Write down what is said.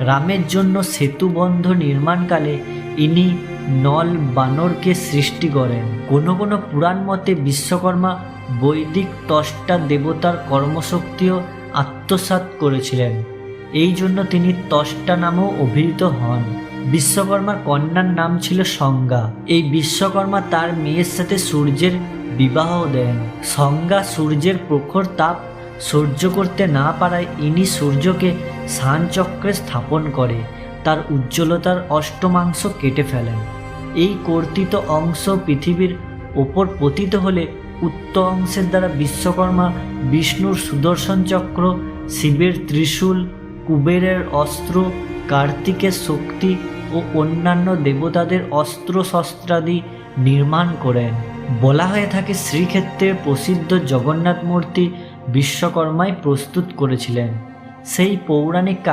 রামের জন্য সেতুবন্ধ নির্মাণকালে ইনি নল বানরকে সৃষ্টি করেন। কোনো কোনো পুরাণ মতে বিশ্বকর্মা বৈদিক তষ্টা দেবতার কর্মশক্তিও আত্মসাৎ করেছিলেন। এই জন্য তিনি তষ্টা নামেও অভিহিত হন। বিশ্বকর্মার কন্যার নাম ছিল সংজ্ঞা। এই বিশ্বকর্মা তার মেয়ের সাথে সূর্যের বিবাহ দেন। সংজ্ঞা সূর্যের প্রখর তাপ সহ্য করতে না পারায় ইনি সূর্যকে সানচক্রে স্থাপন করে, তার উজ্জ্বলতার অষ্টমাংশ কেটে ফেলেন। এই কর্তিত অংশ পৃথিবীর ওপর পতিত হলে উত্ত অংশের দ্বারা বিশ্বকর্মা বিষ্ণুর সুদর্শন চক্র, শিবের ত্রিশূল, কুবেরের অস্ত্র, কার্তিকের শক্তি ও অন্যান্য দেবতাদের অস্ত্র শস্ত্রাদি নির্মাণ করেন। বলা হয়ে থাকে শ্রীক্ষেত্রের প্রসিদ্ধ জগন্নাথ মূর্তি বিশ্বকর্মাই প্রস্তুত করেছিলেন। সেই পৌরাণিক